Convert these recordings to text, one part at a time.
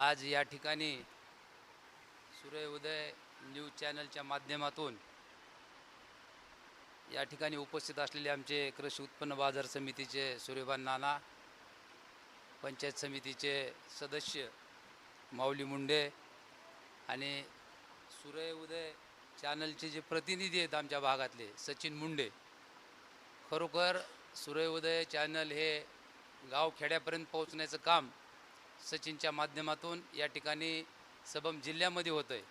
आज या ठिकाणी सूर्य उदय न्यूज चॅनलच्या माध्यमातून या ठिकाणी उपस्थित असलेले आमचे कृषी उत्पन्न बाजार समितीचे सूर्यभान नाना पंचायत समितीचे सदस्य माऊली मुंडे आणि सूर्य उदय चॅनलचे जे प्रतिनिधी आहेत आमच्या भागातले सचिन मुंडे. खरोखर सूर्य उदय चॅनल हे गाव खेड्यापर्यंत पोहोचण्याचं काम सचिनच्या माध्यमातून या ठिकाणी सबम जिल्ह्यामध्ये होतं आहे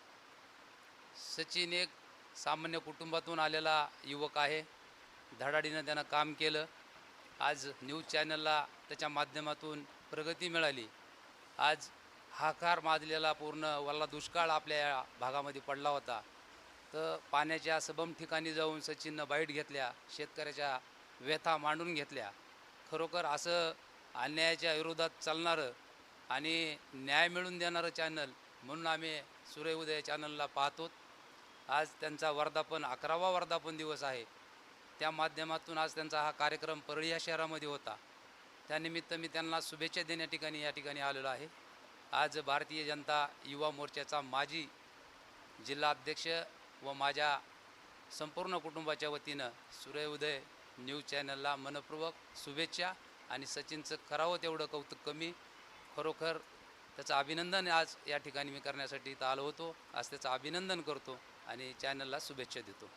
सचिन एक सामान्य कुटुंबातून आलेला युवक आहे. धडाडीनं त्यानं काम केलं. आज न्यूज चॅनलला त्याच्या माध्यमातून प्रगती मिळाली. आज हाकार माजलेला पूर्ण वल्ला दुष्काळ आपल्या या भागामध्ये पडला होता. तर पाण्याच्या सबम ठिकाणी जाऊन सचिननं बाईट घेतल्या शेतकऱ्याच्या व्यथा मांडून घेतल्या. खरोखर असं अन्यायाच्या विरोधात चालणारं आणि न्याय मिळवून देणारं चॅनल म्हणून आम्ही सूर्य उदय चॅनलला पाहतो. आज त्यांचा वर्धापन अकरावा वर्धापन दिवस आहे. त्या माध्यमातून आज त्यांचा हा कार्यक्रम परळी या शहरामध्ये होता. त्यानिमित्त मी त्यांना शुभेच्छा देण्या ठिकाणी या ठिकाणी आलेलो आहे. आज भारतीय जनता युवा मोर्चाचा माजी जिल्हा अध्यक्ष व माझ्या संपूर्ण कुटुंबाच्या वतीनं सूर्य उदय न्यूज चॅनलला मनपूर्वक शुभेच्छा आणि सचिनचं करावं तेवढं कौतुक कमी खरोखर त्याचं अभिनंदन आज या ठिकाणी मी करण्यासाठी इथं आलो होतो. आज त्याचं अभिनंदन करतो आणि चॅनलला शुभेच्छा देतो.